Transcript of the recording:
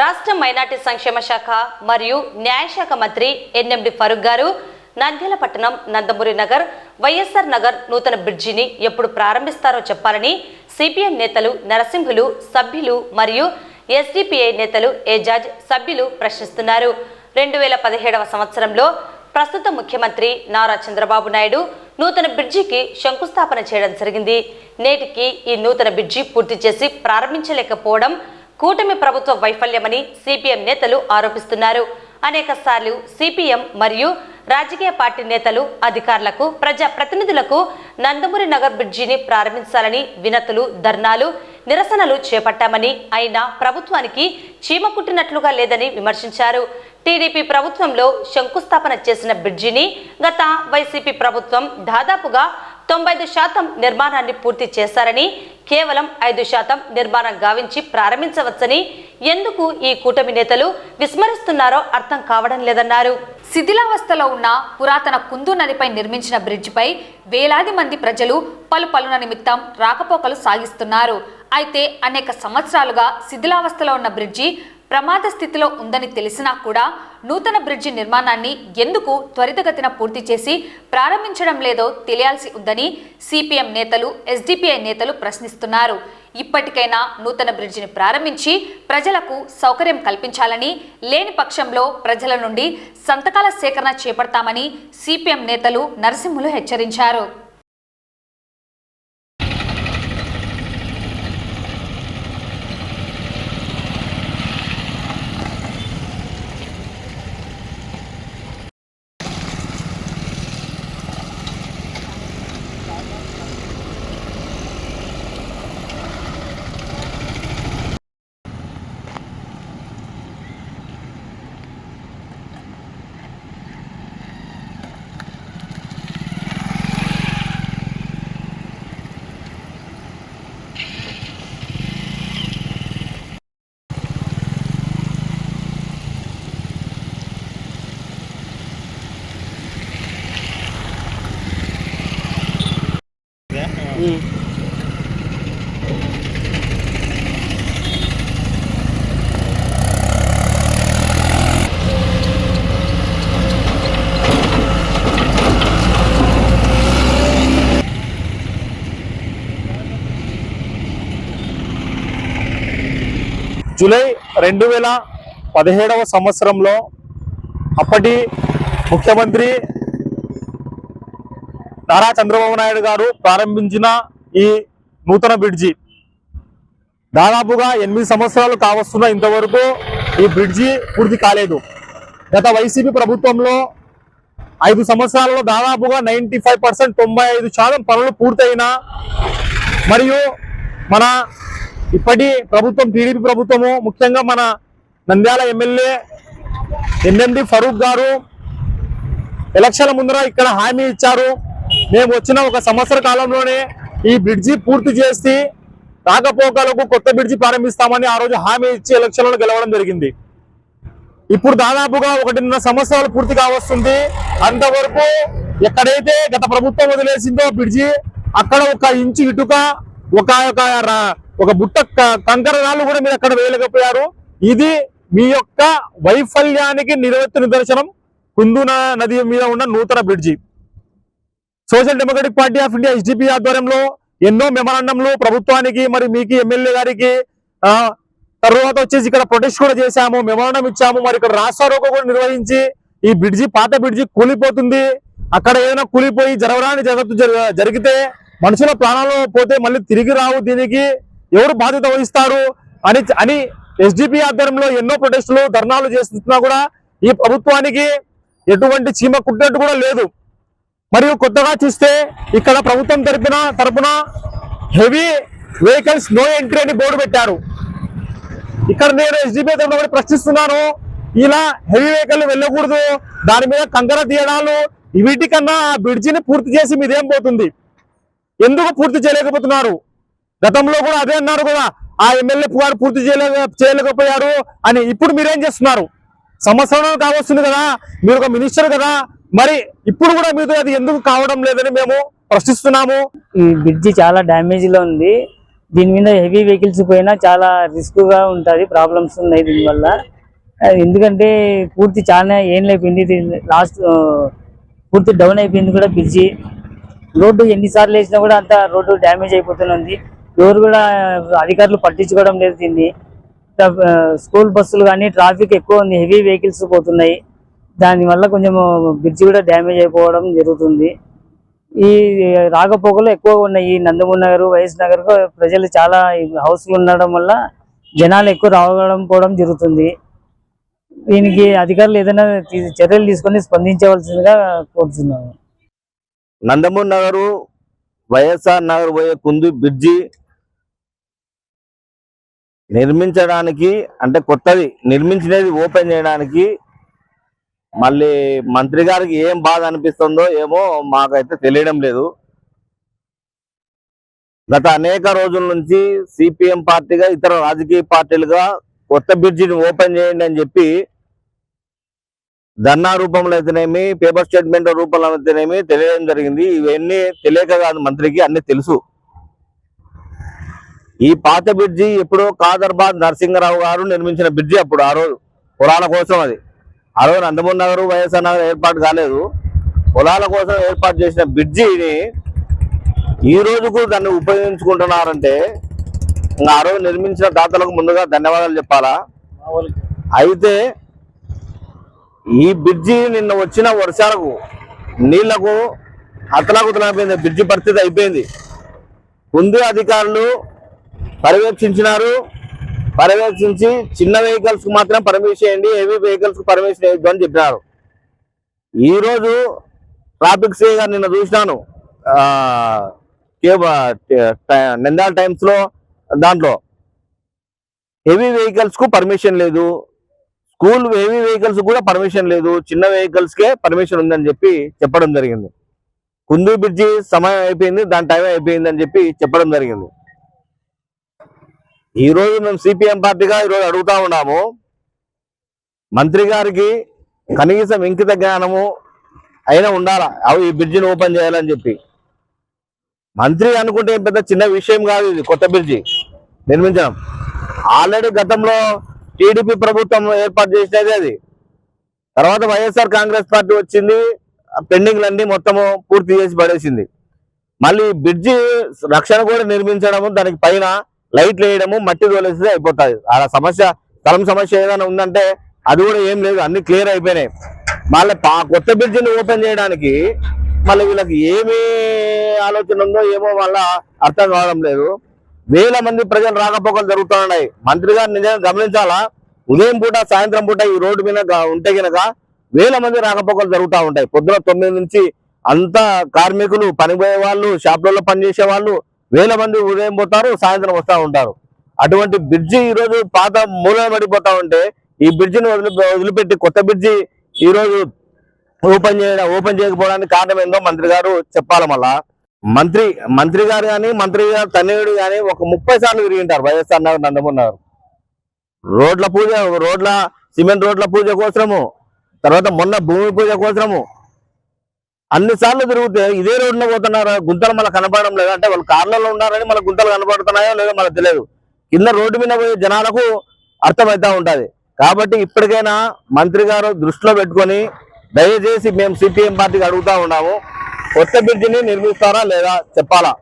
రాష్ట్ర మైనార్టీ సంక్షేమ శాఖ మరియు న్యాయశాఖ మంత్రి ఎన్ఎండి ఫరూక్ గారు నంద్యాల పట్టణం నందమూరి నగర్ వైఎస్ఆర్ నగర్ నూతన బ్రిడ్జిని ఎప్పుడు ప్రారంభిస్తారో చెప్పాలని సిపిఎం నేతలు నరసింహులు సభ్యులు మరియు ఎస్డిపిఐ నేతలు ఏజాజ్ సభ్యులు ప్రశ్నిస్తున్నారు. రెండు వేల పదిహేడవ సంవత్సరంలో ప్రస్తుత ముఖ్యమంత్రి నారా చంద్రబాబు నాయుడు నూతన బ్రిడ్జికి శంకుస్థాపన చేయడం జరిగింది. నేటికి ఈ నూతన బ్రిడ్జి పూర్తి చేసి ప్రారంభించలేకపోవడం కూటమి ప్రభుత్వ వైఫల్యమని సిపిఎం నేతలు ఆరోపిస్తున్నారు. అనేక సార్లు సిపిఎం మరియు రాజకీయ పార్టీ నేతలు అధికారులకు ప్రజా ప్రతినిధులకు నందమూరి నగర్ బ్రిడ్జిని ప్రారంభించాలని వినతులు ధర్నాలు నిరసనలు చేపట్టామని అయినా ప్రభుత్వానికి చీమ కుట్టినట్లుగా లేదని విమర్శించారు. టీడీపీ ప్రభుత్వంలో శంకుస్థాపన చేసిన బ్రిడ్జిని గత వైసీపీ ప్రభుత్వం దాదాపుగా తొంభై శాతం నిర్మాణాన్ని పూర్తి చేశారని కేవలం ఐదు శాతం నిర్మాణం గావించి ప్రారంభించవచ్చని ఎందుకు ఈ కూటమి నేతలు విస్మరిస్తున్నారో అర్థం కావడం లేదన్నారు. శిథిలావస్థలో ఉన్న పురాతన కుందు నదిపై నిర్మించిన బ్రిడ్జిపై వేలాది మంది ప్రజలు పలు పలున నిమిత్తం రాకపోకలు సాగిస్తున్నారు. అయితే అనేక సంవత్సరాలుగా శిథిలావస్థలో ఉన్న బ్రిడ్జి ప్రమాద స్థితిలో ఉందని తెలిసినా కూడా నూతన బ్రిడ్జి నిర్మాణాన్ని ఎందుకు త్వరితగతిన పూర్తి చేసి ప్రారంభించడం లేదో తెలియాల్సి ఉందని సిపిఎం నేతలు ఎస్డిపిఐ నేతలు ప్రశ్నిస్తున్నారు. ఇప్పటికైనా నూతన బ్రిడ్జిని ప్రారంభించి ప్రజలకు సౌకర్యం కల్పించాలని లేని పక్షంలో ప్రజల నుండి సంతకాల సేకరణ చేపడతామని సిపిఎం నేతలు నరసింహులు హెచ్చరించారు. జూలై రెండు వేల పదిహేడవ సంవత్సరంలో అప్పటి ముఖ్యమంత్రి నారా చంద్రబాబు నాయుడు గారు ప్రారంభించిన ఈ నూతన బ్రిడ్జి. దాదాపుగా ఎనిమిది సంవత్సరాలు కావస్తున్న ఇంతవరకు ఈ బ్రిడ్జి పూర్తి కాలేదు. గత వైసీపీ ప్రభుత్వంలో ఐదు సంవత్సరాలలో దాదాపుగా నైంటీ ఫైవ్ పర్సెంట్ తొంభై ఐదు శాతం పనులు పూర్తయినా మరియు మన ఇప్పటి ప్రభుత్వం టీడీపీ ప్రభుత్వము ముఖ్యంగా మన నంద్యాల ఎమ్మెల్యే ఎన్ఎండి ఫరూక్ గారు ఎలక్షన్ల ముందర ఇక్కడ హామీ ఇచ్చారు. మేము వచ్చిన ఒక సంవత్సర కాలంలోనే ఈ బ్రిడ్జి పూర్తి చేసి రాకపోకలకు కొత్త బ్రిడ్జి ప్రారంభిస్తామని ఆ రోజు హామీ ఇచ్చి ఎలక్షన్లను గెలవడం జరిగింది. ఇప్పుడు దాదాపుగా ఒకటిన్నర సంవత్సరాలు పూర్తి కావస్తుంది. అంతవరకు ఎక్కడైతే గత ప్రభుత్వం వదిలేసిందో బ్రిడ్జి అక్కడ ఒక ఇంచు ఇటుక ఒక ఒక బుట్ట క- కంకర రాళ్ళు కూడా మీరు అక్కడ వేయలేకపోయారు. ఇది మీ యొక్క వైఫల్యానికి నిరవెత్తు నిదర్శనం. కుందున నది మీద ఉన్న నూతన bridge. Social democratic party of India SDP ఆధ్వర్యంలో ఎన్నో మెమరాండంలు ప్రభుత్వానికి మరి మీకు ఎమ్మెల్యే గారికి తర్వాత వచ్చేసి ఇక్కడ ప్రొటెస్ట్ కూడా చేశాము మెమరాండం ఇచ్చాము మరి ఇక్కడ రాస్తారోకో కూడా నిర్వహించి ఈ బ్రిడ్జి పాత బ్రిడ్జి కూలిపోతుంది. అక్కడ ఏదైనా కూలిపోయి జరగరాని జగత్తు జరిగితే మనుషుల ప్రాణాలు పోతే మళ్ళీ తిరిగి రావు దీనికి. ఎవరు బాధ్యత వహిస్తారు అని అని ఎస్డిపి ఆధ్వర్యంలో ఎన్నో ప్రొటెస్టులు ధర్నాలు చేస్తున్నా కూడా ఈ ప్రభుత్వానికి ఎటువంటి చీమ కుట్టినట్టు కూడా లేదు. మరియు కొత్తగా చూస్తే ఇక్కడ ప్రభుత్వం తరపున తరపున హెవీ వెహికల్స్ నో ఎంట్రీ అని బోర్డు పెట్టారు. ఇక్కడ నేను ఎస్డిపి తరపున కూడా ప్రశ్నిస్తున్నాను ఇలా హెవీ వెహికల్ వెళ్ళకూడదు దాని మీద కంకర తీయడాలు వీటికన్నా ఆ బ్రిడ్జిని పూర్తి చేసి మీదేం పోతుంది? ఎందుకు పూర్తి చేయలేకపోతున్నారు? గతంలో కూడా అదే అన్నారు కదా ఆ ఎమ్మెల్యే వాడు పూర్తి చేయలేక చేయలేకపోయారు అని ఇప్పుడు మీరేం చేస్తున్నారు? సంవత్సరం కావస్తుంది కదా మీరు ఒక మినిస్టర్ కదా మరి ఇప్పుడు కూడా మీతో అది ఎందుకు కావడం లేదని మేము ప్రశ్నిస్తున్నాము. ఈ బ్రిడ్జి చాలా డ్యామేజ్లో ఉంది. దీని మీద హెవీ వెహికల్స్ పోయినా చాలా రిస్క్గా ఉంటుంది ప్రాబ్లమ్స్ ఉన్నాయి దీనివల్ల. ఎందుకంటే పూర్తి చాలా ఏం అయిపోయింది లాస్ట్ పూర్తి డౌన్ అయిపోయింది కూడా బ్రిడ్జి. రోడ్డు ఎన్నిసార్లు వేసినా కూడా అంత రోడ్డు డ్యామేజ్ అయిపోతుంది ఎవరు కూడా అధికారులు పట్టించుకోవడం లేదు దీన్ని. స్కూల్ బస్సులు కానీ ట్రాఫిక్ ఎక్కువ ఉంది హెవీ వెహికల్స్ పోతున్నాయి. దానివల్ల కొంచెం బ్రిడ్జ్ కూడా డ్యామేజ్ అయిపోవడం జరుగుతుంది. ఈ రాకపోకలు ఎక్కువగా ఉన్నాయి. ఈ నందమూరి నగర్ వైఎస్ నగర్ ప్రజలు చాలా హౌస్లు ఉండడం వల్ల జనాలు ఎక్కువ రావడం పోవడం జరుగుతుంది. దీనికి అధికారులు ఏదైనా చర్యలు తీసుకొని స్పందించవలసిందిగా కోరుతున్నాము. నందమూరి నగరు వైఎస్ఆర్ నగర్ పోయే కుందు బ్రిడ్జి నిర్మించడానికి అంటే కొత్తది నిర్మించినది ఓపెన్ చేయడానికి మళ్ళీ మంత్రి గారికి ఏం బాధ అనిపిస్తుందో ఏమో మాకైతే తెలియడం లేదు. గత అనేక రోజుల నుంచి సిపిఎం పార్టీగా ఇతర రాజకీయ పార్టీలుగా కొత్త బ్రిడ్జిని ఓపెన్ చేయండి అని చెప్పి ధర్నా రూపంలో అయితేనేమి పేపర్ స్టేట్మెంట్ రూపంలో అయితేనేమి తెలియడం జరిగింది. ఇవన్నీ తెలియక కాదు మంత్రికి అన్ని తెలుసు. ఈ పాత బ్రిడ్జి ఎప్పుడో కాదర్బాద్ నరసింహరావు గారు నిర్మించిన బ్రిడ్జి అప్పుడు ఆ రోజు. పొలాల కోసం అది. ఆ రోజు నందమూరి నగర్ వైఎస్ఆర్ నగర్ ఏర్పాటు కాలేదు. పొలాల కోసం ఏర్పాటు చేసిన బ్రిడ్జిని ఈ రోజుకు దాన్ని ఉపయోగించుకుంటున్నారంటే ఆ రోజు నిర్మించిన దాతలకు ముందుగా ధన్యవాదాలు చెప్పాలా? అయితే ఈ బ్రిడ్జి నిన్న వచ్చిన వర్షాలకు నీళ్ళకు అతలాకుతలైపోయింది బ్రిడ్జి పరిస్థితి అయిపోయింది. ముందు అధికారులు పర్యవేక్షించినారు. పర్యవేక్షించి చిన్న వెహికల్స్కు మాత్రం పర్మిషన్ చేయండి హెవీ వెహికల్స్కు పర్మిషన్ ఇవ్వద్దు అని చెప్పినారు. ఈ రోజు ట్రాఫిక్ సే గారు నిన్న చూసినాను. కేబ- నిందాల టైమ్స్లో దాంట్లో. హెవీ వెహికల్స్కు పర్మిషన్ లేదు. స్కూల్ హెవీ వెహికల్స్ కూడా పర్మిషన్ లేదు. చిన్న వెహికల్స్ కే పర్మిషన్ ఉందని చెప్పి చెప్పడం జరిగింది. కుందు బ్రిడ్జి సమయం అయిపోయింది దాని టైం అయిపోయింది అని చెప్పి చెప్పడం జరిగింది. ఈ రోజు మేము సిపిఎం పార్టీగా ఈరోజు అడుగుతా ఉన్నాము. మంత్రి గారికి కనీసం ఇంకిత జ్ఞానము అయినా ఉండాలా? అవి ఈ బ్రిడ్జిని ఓపెన్ చేయాలని చెప్పి. మంత్రి అనుకుంటే పెద్ద చిన్న విషయం కాదు ఇది కొత్త బ్రిడ్జి. నిర్మించడం. ఆల్రెడీ గతంలో టీడీపీ ప్రభుత్వం ఏర్పాటు చేసినది అది. తర్వాత వైఎస్ఆర్ కాంగ్రెస్ పార్టీ వచ్చింది పెండింగ్లన్నీ మొత్తము పూర్తి చేసి పడేసింది. మళ్ళీ బ్రిడ్జి రక్షణ కూడా నిర్మించడము దానికి పైన లైట్లు వేయడము మట్టి తోలేస్తే అయిపోతుంది. ఆ సమస్య స్థలం సమస్య ఏదైనా ఉందంటే అది కూడా ఏం లేదు అన్ని క్లియర్ అయిపోయినాయి. మళ్ళీ పా- కొత్త బ్రిడ్జిని ఓపెన్ చేయడానికి మళ్ళీ వీళ్ళకి ఏమి ఆలోచన ఉందో ఏమో వాళ్ళ అర్థం కావడం లేదు. వేల మంది ప్రజలు రాకపోకలు జరుగుతున్నాయి. మంత్రి గారు నిజంగా గమనించాలా? ఉదయం పూట సాయంత్రం పూట ఈ రోడ్డు మీద ఉంటే గనక వేల మంది రాకపోకలు జరుగుతూ ఉంటాయి. పొద్దున తొమ్మిది నుంచి అంతా కార్మికులు పనిపోయే వాళ్ళు షాపులలో పనిచేసే వాళ్ళు వేల మంది ఉదయం పోతారు సాయంత్రం వస్తూ ఉంటారు. అటువంటి బ్రిడ్జి ఈ రోజు పాత మూలన పడిపోతా ఉంటే ఈ బ్రిడ్జిని వదిలి వదిలిపెట్టి కొత్త బ్రిడ్జి ఈరోజు ఓపెన్ చేయడం ఓపెన్ చేయకపోవడానికి కారణం ఏందో మంత్రి గారు చెప్పాలి మళ్ళా. మంత్రి మంత్రి గారు కానీ మంత్రి గారు తనయుడు కానీ ఒక ముప్పై సార్లు తిరిగింటారు వైఎస్ఆర్ నగర్ నందమూరి నగర్ రోడ్ల పూజ రోడ్ల సిమెంట్ రోడ్ల పూజ కోసము తర్వాత మొన్న భూమి పూజ కోసము అన్ని సార్లు తిరిగితే ఇదే రోడ్లో పోతున్నారు? గుంతలు మళ్ళీ కనపడడం లేదు? అంటే వాళ్ళు కార్లలో ఉన్నారని మళ్ళీ గుంతలు కనపడుతున్నాయో లేదో మనకు తెలియదు. కింద రోడ్డు మీద పోయే జనాలకు అర్థమవుతా ఉంటుంది. కాబట్టి ఇప్పటికైనా మంత్రి గారు దృష్టిలో పెట్టుకొని దయచేసి మేము సిపిఎం పార్టీకి అడుగుతా ఉన్నాము. కొత్త బ్రిడ్జిని నిర్మిస్తారా లేదా చెప్పాలా?